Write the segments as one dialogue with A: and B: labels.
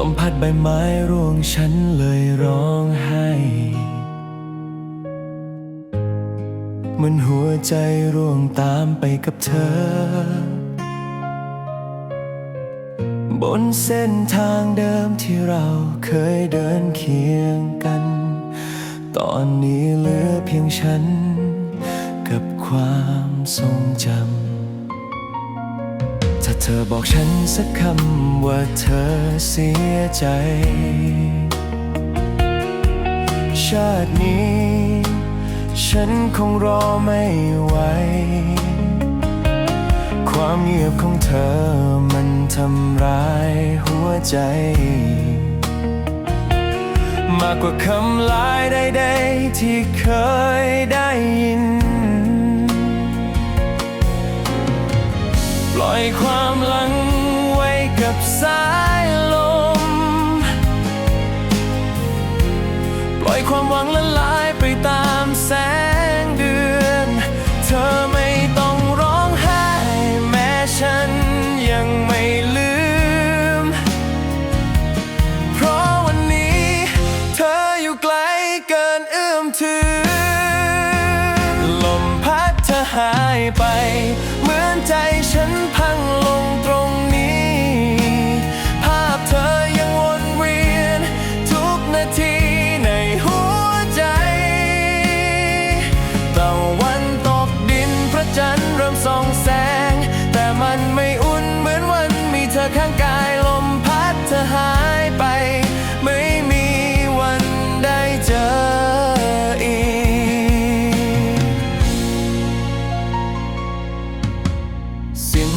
A: ลมพัดใบไม้ร่วงฉันเลยร้องไห้เหมือนหัวใจร่วงตามไปกับเธอ บนเส้นทางเดิมที่เราเคยเดินเคียงกัน ตอนนี้เหลือเพียงฉัน กับความทรงจำ เธอบอกฉันสักคำว่าเธอเสียใจ ชาตินี้ ฉันคงรอไม่ไหว ความเงียบของเธอมันทำร้ายหัวใจ มากกว่าคำลายใดๆที่เคยได้ยิน ปล่อยความหลังไว้กับสายลม ปล่อยความหวังละลายไปตามแสงเดือน เธอไม่ต้องร้องไห้แม้ฉันยังไม่ลืม เพราะวันนี้เธออยู่ไกลเกินเอื้อมถึง ลมพัดเธอหายไป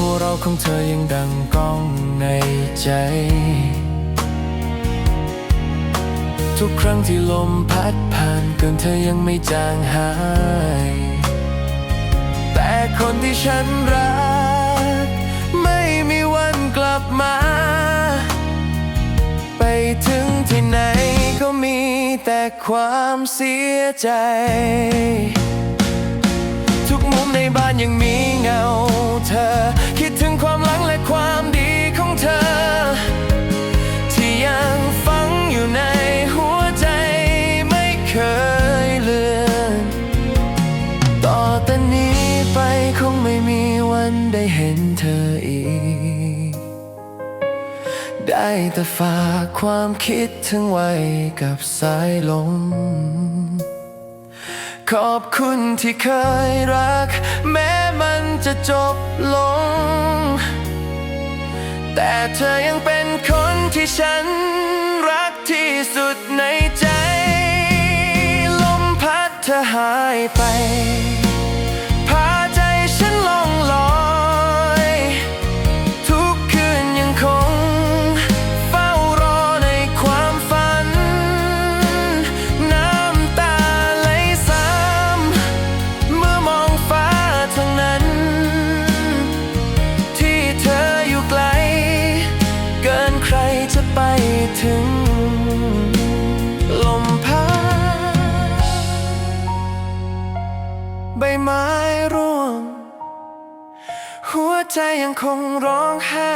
A: หัวเราของเธอยังดังก้องในใจ ทุกครั้งที่ลมพัดผ่านเกินเธอยังไม่จางหาย แต่คนที่ฉันรัก ไม่มีวันกลับมา ไปถึงที่ไหนก็มีแต่ความเสียใจ มุมในบ้านยังมีเงาเธอ คิดถึงความหลังและความดีของเธอ ที่ยังฝังอยู่ในหัวใจไม่เคยเลือนต่อแต่นี้ไปคงไม่มีวันได้เห็นเธออีก ได้แต่ฝากความคิดถึงไว้กับสายลม ขอบคุณที่เคยรัก แม้มันจะจบลง แต่เธอยังเป็นคนที่ฉันรักที่สุดในใจ ลมพัดเธอหายไป จะไปถึง ลมพัดใบไม้ร่วง หัวใจยังคงร้องไห้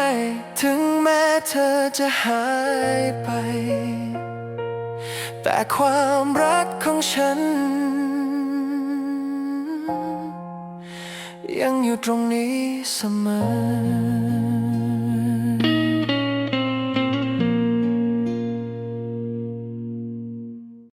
A: ถึงแม้เธอจะหายไป แต่ความรักของฉัน ยังอยู่ตรงนี้เสมอ